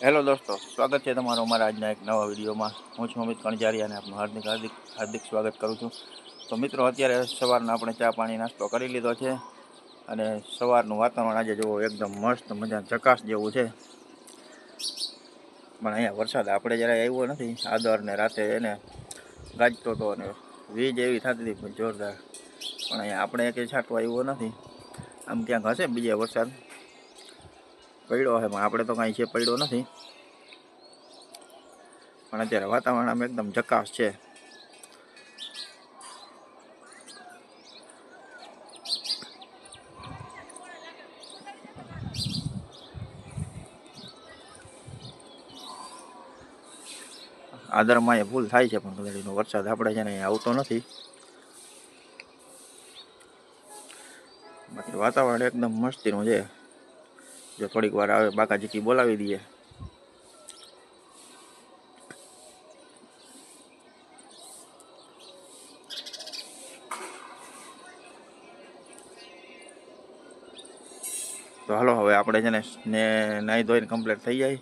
Hello દોસ્તો, સ્વાગત છે તમારું અમારા આજના એક નવા વિડીયોમાં. હું છું અમિત કણજારી અને આપનું હાર્દિક હાર્દિક હાર્દિક સ્વાગત કરું છું. તો મિત્રો, અત્યારે સવારના આપણે ચા પાણી નાસ્તો કરી લીધો છે અને સવારનું વાતાવરણ આજે જુઓ, એકદમ મસ્ત મજા ચકાસ જેવું છે. પણ અહીંયા વરસાદ આપણે જ્યારે આવ્યો નથી. આદર ને રાતે એને ગાજતો હતો અને વીજ એવી થતી હતી જોરદાર. પણ અહીંયા આપણે એક છાંટવા આવ્યો નથી. આમ ક્યાંક હશે બીજે વરસાદ? પડ્યો છે પણ આપણે તો કાંઈ છે પડ્યો નથી. પણ અત્યારે વાતાવરણ આમ એકદમ જકાસ છે. આદરમાં એ ભૂલ થાય છે, પણ ગલેડીનો વરસાદ આપણે છે ને આવતો નથી. બાકી વાતાવરણ એકદમ મસ્તીનું છે. જો થોડીક વાર આવે બાકાજીકી બોલાવી દઈએ. તો હાલો, હવે આપણે છે ને ને નાહી ધોઈને કમ્પ્લીટ થઈ જાય.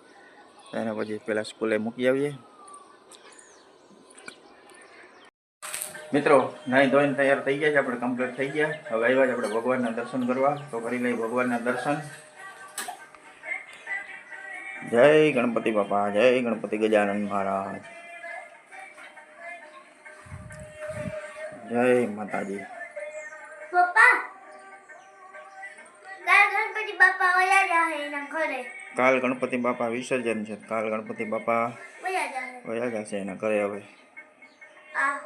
એના પછી પહેલાં સ્કૂલે મૂકી આવીએ. મિત્રો, નાહી ધોઈને તૈયાર થઈ ગયા છે, આપણે કમ્પ્લીટ થઈ ગયા. હવે આવ્યા છે આપણે ભગવાનના દર્શન કરવા. તો કરી લઈએ ભગવાનના દર્શન. જય ગણપતિ બાપા જય ગણપતિ ગજાનંદ મહારાજ. જય માતાજી. પપ્પા કાલ ગણપતિ બાપા વયા જાહે એના ઘરે. કાલ ગણપતિ બાપા વિસર્જન છે કાલ ગણપતિ બાપા વયા જાહે. જશે એના ઘરે હવે. આ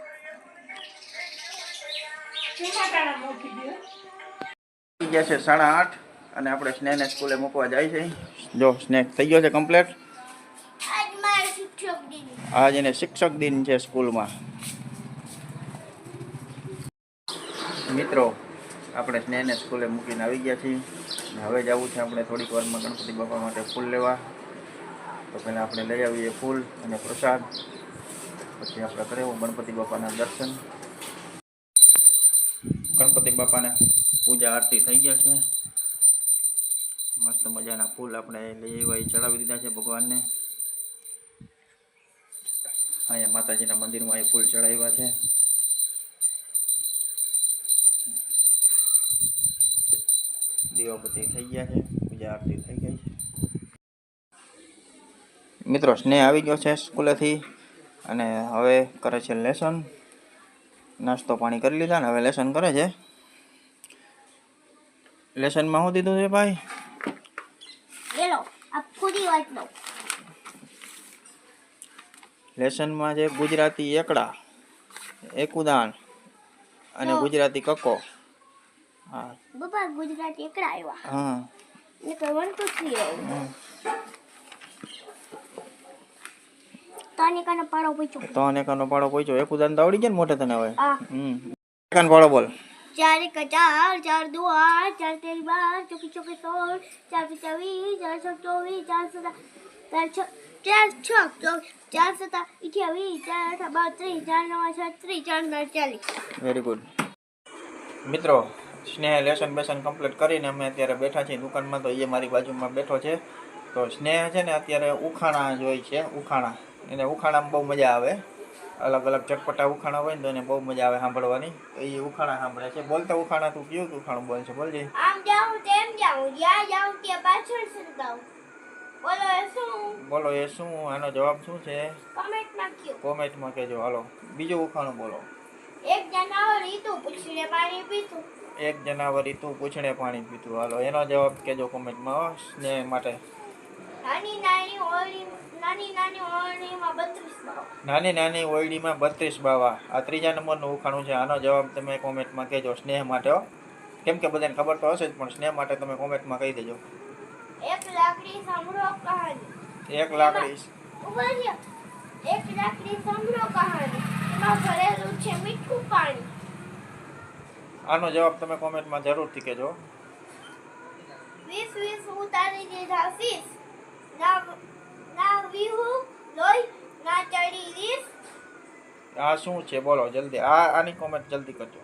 ગયા છે સાડા આઠ. અને આપણે સ્નેહને સ્કૂલે મૂકવા જાય છે. જો, સ્નેહ થઈ ગયો છે કમ્પ્લીટ આજ એને શિક્ષક દિન છે સ્કૂલમાં. મિત્રો, આપણે સ્નેહને સ્કૂલે મૂકીને આવી ગયા છીએ. હવે જવું છે આપણે થોડીક વારમાં ગણપતિ બાપા માટે ફૂલ લેવા. તો પહેલાં આપણે લઈ આવીએ ફૂલ અને પ્રસાદ. પછી આપણે કરેવું ગણપતિ બાપાના દર્શન. ગણપતિ બાપાને પૂજા આરતી થઈ ગયા છે. મસ્ત મજાના ફૂલ આપણે લઈ આવ્યા એ ચડાવી દીધા છે ભગવાનને. અહીંયા માતાજીના મંદિરમાં એ ફૂલ ચડાવ્યા છે. દીવાબત્તી થઈ ગયા છે, પૂજા આરતી થઈ ગઈ છે. મિત્રો, સ્નેહ આવી ગયો છે સ્કૂલેથી અને હવે કરે છે લેસન. નાસ્તો પાણી કરી લીધા ને હવે લેસન કરે છે. લેસનમાં શું દીધું છે ભાઈ? પૂરી વાત લો લેસનમાં છે ગુજરાતી એકડા એકુદાન અને ગુજરાતી કક્કો. હા. પપ્પા ગુજરાતી એકડા આવ્યા હા. ને કોઈ વન ટુ થ્રી આવ્યું હમ. તને કાનો પાડો પૂછ્યો એકુદાન તો આવડી ગયા ને મોટે તને હવે? હમ. કાન પાડો બોલ. ચાર એક ચાર ચાર દો આઠ ચાર તેર બાર, ચોકી ચોકી સોળ, ચાર પચાસ વીસ ચાર છ ચોવીસ ચાર સત્તા ચાર છ ચાર છ ચાર સત્તા અઠ્યાવીસ, ચાર આઠ બત્રીસ, ચાર નવ છત્રીસ, ચાર નવ ચાલીસ. વેરી ગુડ મિત્રો, સ્નેહ લેસન બેસન કમ્પ્લીટ કરીને અમે અત્યારે બેઠા છીએ દુકાનમાં, તો એ મારી બાજુમાં બેઠો છે. તો સ્નેહ છે ને અત્યારે ઉખાણા જોઈ છે, ઉખાણા. એને ઉખાણામાં બહુ મજા આવે. અલગ અલગ ચટપટા ઉખાણા હોય ને તો એને બહુ મજા આવે સાંભળવાની. એ ઉખાણા સાંભળે છે. બોલતા ઉખાણા તું કયું ઉખાણું બોલ છે? બોલજે. આમ જાઉં તેમ જાઉં. જ્યાં જાઉં ત્યાં પાછળ સંતાઉં. બોલો એ શું? બોલો એ શું? આનો જવાબ શું છે? કોમેન્ટમાં કયો. કોમેન્ટમાં કહેજો. હાલો બીજું ઉખાણું બોલો. એક જનાવર ઈતું પૂછીને પાણી પીતું એક જનાવર તું પૂછણે પાણી પીતું હાલો એનો જવાબ કહેજો કોમેન્ટમાં સ્નેહ માટે. નાની નાની ઓળી નાની નાની ઓળીમાં બત્રીસ બાવ. નાની નાની ઓયડીમાં બત્રીસ બાવા. આ ત્રીજા નંબરનું ઉખાણું છે. આનો જવાબ તમે કોમેન્ટમાં કહેજો સ્નેહ માટે કેમ કે બધાને ખબર તો હશે જ પણ સ્નેહ માટે તમે કોમેન્ટમાં કહી દેજો. એક લાકડી સાંભળો કહાની. એક લાકડી. એક લાકડી સાંભળો કહાની. એમાં ભરેલું છે મીઠું પાણી. આનો જવાબ તમે કોમેન્ટમાં જરૂરથી કહેજો. વીસ વીસ ઉતારી દીધા. વીસ. ના આ શું છે? બોલો જલ્દી. આ આની કોમેન્ટ જલ્દી કરજો.